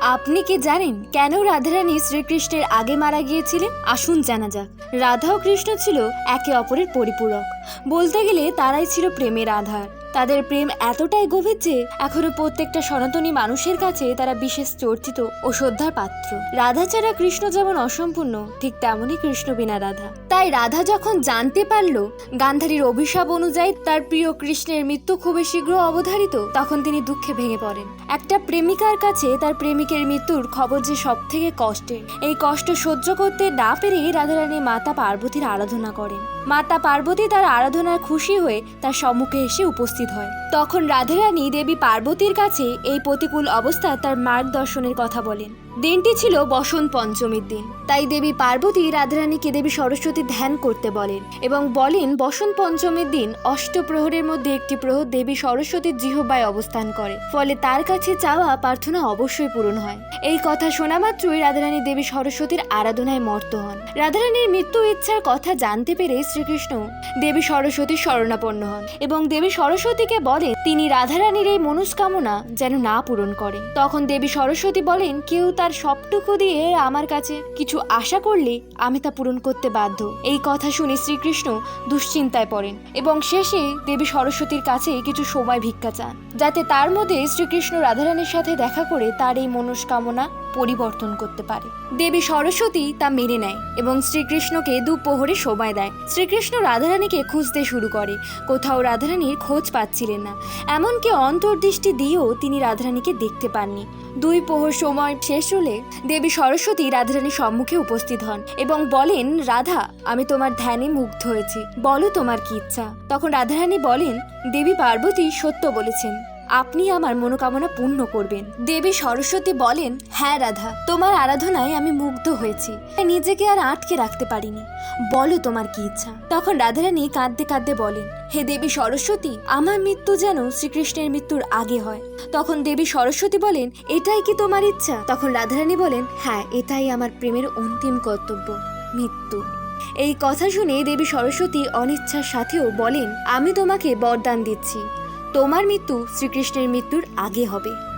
আপনি কি জানেন কেন রাধারানী শ্রীকৃষ্ণের আগে মারা গিয়েছিলেন? আসুন জানা যাক। রাধা ও কৃষ্ণ ছিল একে অপরের পরিপূরক। বলতে গেলে তারাই ছিল প্রেমের আধার। তাদের প্রেম এতটাই গভীর যে এখনও প্রত্যেকটা সনাতনী মানুষের কাছে তারা বিশেষ চর্চিত ও শ্রদ্ধার পাত্র। রাধা ছাড়া কৃষ্ণ যেমন অসম্পূর্ণ, ঠিক তেমনই কৃষ্ণ বিনা রাধা। তাই রাধা যখন জানতে পারল গান্ধারীর অভিশাপ অনুযায়ী তার প্রিয় কৃষ্ণের মৃত্যু খুবই শীঘ্র অবধারিত, তখন তিনি দুঃখে ভেঙে পড়েন। একটা প্রেমিকার কাছে তার প্রেমিকের মৃত্যুর খবর যে সব থেকে কষ্টের, এই কষ্ট সহ্য করতে না পেরে রাধারানী মাতা পার্বতীর আরাধনা করেন। মাতা পার্বতী তার আরাধনায় খুশি হয়ে তার সম্মুখে এসে উপস্থিত হয়। তখন রাধারানী দেবী পার্বতীর কাছে এই প্রতিকূল অবস্থায় তার মার্গদর্শনের কথা বলেন। দিনটি ছিল বসন্ত পঞ্চমীর দিন। তাই দেবী পার্বতী রাধারানীকে দেবী সরস্বতী ধ্যান করতে বলেন এবং বলেন, বসন্ত পঞ্চমীর দিন অষ্টপ্রহরের মধ্যে একটি প্রহর দেবী সরস্বতীর জিহ্বায় অবস্থান করে। ফলে তার কাছে চাওয়া প্রার্থনা অবশ্যই পূরণ হয়। এই কথা শোনা মাত্রই রাধারানী দেবী সরস্বতীর আরাধনায় মর্ত হন। রাধারানীর মৃত্যু ইচ্ছার কথা জানতে পেরে শ্রীকৃষ্ণ দেবী সরস্বতীর শরণাপন্ন হন এবং দেবী সরস্বতীকে বলেন, তিনি রাধারানীর এই মনস্কামনা যেন না পূরণ করে তখন দেবী সরস্বতী বলেন, কেউ তার সবটুকু দিয়ে আমার কাছে কিছু আশা করলে আমি তা পূরণ করতে বাধ্য। এই কথা শুনে শ্রীকৃষ্ণ দুশ্চিন্তায় পড়েন এবং শেষে দেবী সরস্বতীর কাছে কিছু সময় ভিক্ষা চান, যাতে তার মধ্যে শ্রীকৃষ্ণ রাধারানীর সাথে দেখা করে তার এই মনস্কামনা পরিবর্তন করতে পারে। দেবী সরস্বতী তা মেনে নেয় এবং শ্রীকৃষ্ণকে দুপোহরে সময় দেয়। শ্রীকৃষ্ণ রাধারানীকে খুঁজতে শুরু করে, কোথাও রাধারানীর খোঁজ পাচ্ছিলেন না। এমনকি অন্তর্দৃষ্টি দিয়েও তিনি রাধারানীকে দেখতে পাননি। দুই পোহর সময় শেষ হলে দেবী সরস্বতী রাধারানীর সম্মুখে উপস্থিত হন এবং বলেন, রাধা, আমি তোমার ধ্যানে মুগ্ধ হয়েছি। বলো তোমার কি ইচ্ছা? তখন রাধারানী বলেন, দেবী পার্বতী সত্য বলেছেন। আপনি আমার মনোকামনা পূর্ণ করবেন। দেবী সরস্বতী বলেন হ্যাঁ রাধা, তোমার আরাধনায় আমি মুগ্ধ হয়েছি। নিজেকে আর আটকে রাখতে পারিনি। বলো তোমার কি ইচ্ছা? তখন রাধারানী কাঁদতে কাঁদতে বলেন, হে দেবী সরস্বতী, আমার মৃত্যু যেন শ্রীকৃষ্ণের মৃত্যুর আগে হয়। তখন দেবী সরস্বতী বলেন, এটাই কি তোমার ইচ্ছা? তখন রাধারানী বলেন হ্যাঁ এটাই আমার প্রেমের অন্তিম কর্তব্য, মৃত্যু। এই কথা শুনে দেবী সরস্বতী অনিচ্ছার সাথেও বলেন, আমি তোমাকে বরদান দিচ্ছি। তোমার মৃত্যু শ্রীকৃষ্ণের মৃত্যুর আগে হবে।